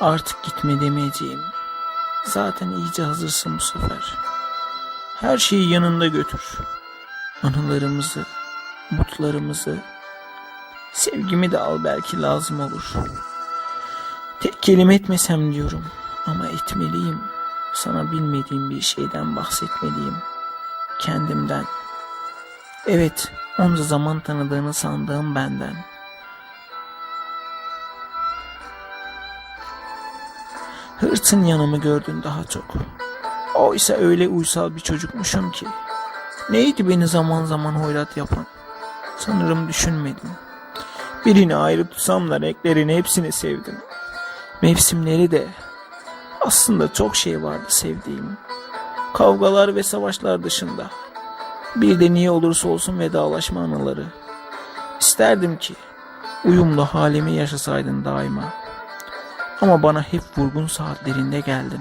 Artık gitme demeyeceğim. Zaten iyice hazırsın bu sefer. Her şeyi yanında götür. Anılarımızı, mutlarımızı, sevgimi de al belki lazım olur. Tek kelime etmesem diyorum ama etmeliyim. Sana bilmediğim bir şeyden bahsetmeliyim. Kendimden. Evet, onca zaman tanıdığını sandığım benden. Hırsın yanımı gördün daha çok. Oysa öyle uysal bir çocukmuşum ki. Neydi beni zaman zaman hoyrat yapan? Sanırım düşünmedim. Birini ayrı tutsam da renklerini hepsini sevdim. Mevsimleri de. Aslında çok şey vardı sevdiğim. Kavgalar ve savaşlar dışında. Bir de niye olursa olsun vedalaşma anıları. İsterdim ki uyumlu halimi yaşasaydın daima. Ama bana hep vurgun saatlerinde geldin.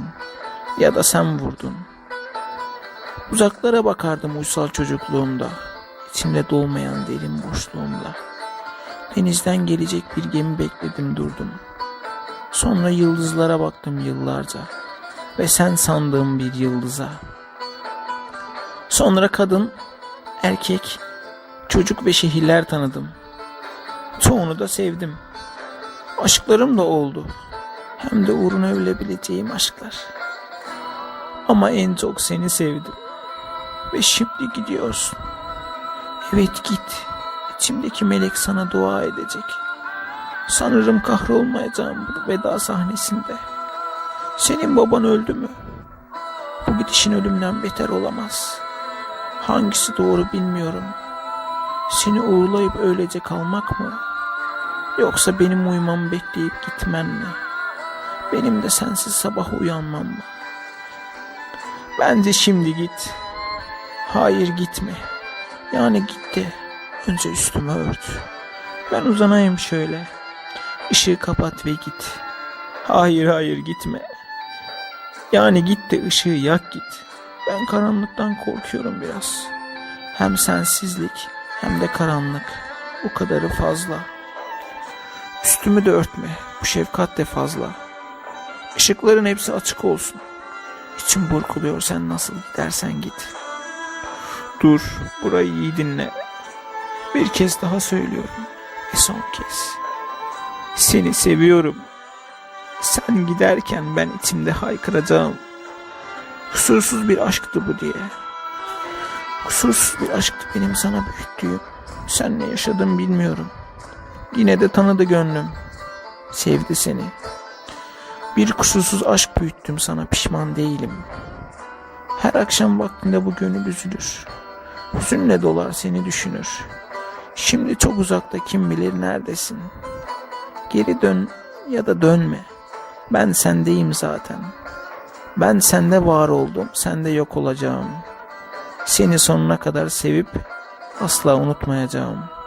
Ya da sen vurdun. Uzaklara bakardım uysal çocukluğumda. İçimde dolmayan derin boşluğumda. Denizden gelecek bir gemi bekledim durdum. Sonra yıldızlara baktım yıllarca. Ve sen sandığım bir yıldıza. Sonra kadın, erkek, çocuk ve şehirler tanıdım. Çoğunu da sevdim. Aşklarım da oldu. Hem de uğruna ölebileceğim aşklar. Ama en çok seni sevdim. Ve şimdi gidiyorsun. Evet git. İçimdeki melek sana dua edecek. Sanırım kahrolmayacağım bu veda sahnesinde. Senin baban öldü mü? Bu gidişin ölümden beter olamaz. Hangisi doğru bilmiyorum. Seni uğurlayıp öylece kalmak mı? Yoksa benim uyumamı bekleyip gitmen mi? Benim de sensiz sabah uyanmam mı? Bence şimdi git. Hayır gitme. Yani git de önce üstümü ört. Ben uzanayım şöyle. Işığı kapat ve git. Hayır hayır gitme. Yani git de ışığı yak git. Ben karanlıktan korkuyorum biraz. Hem sensizlik hem de karanlık. O kadarı fazla. Üstümü de örtme. Bu şefkat de fazla. Işıkların hepsi açık olsun. İçim burkuluyor sen nasıl gidersen git. Dur burayı iyi dinle. Bir kez daha söylüyorum. Ve son kez. Seni seviyorum. Sen giderken ben içimde haykıracağım. Kusursuz bir aşktı bu diye. Kusursuz bir aşktı benim sana büyüttüğüm. Sen ne yaşadın bilmiyorum. Yine de tanıdı gönlüm. Sevdi seni. Bir kusursuz aşk büyüttüm sana pişman değilim. Her akşam vaktinde bu gönül üzülür. Hüzünle dolar seni düşünür. Şimdi çok uzakta kim bilir neredesin. Geri dön ya da dönme. Ben sendeyim zaten. Ben sende var oldum, sende yok olacağım. Seni sonuna kadar sevip asla unutmayacağım.''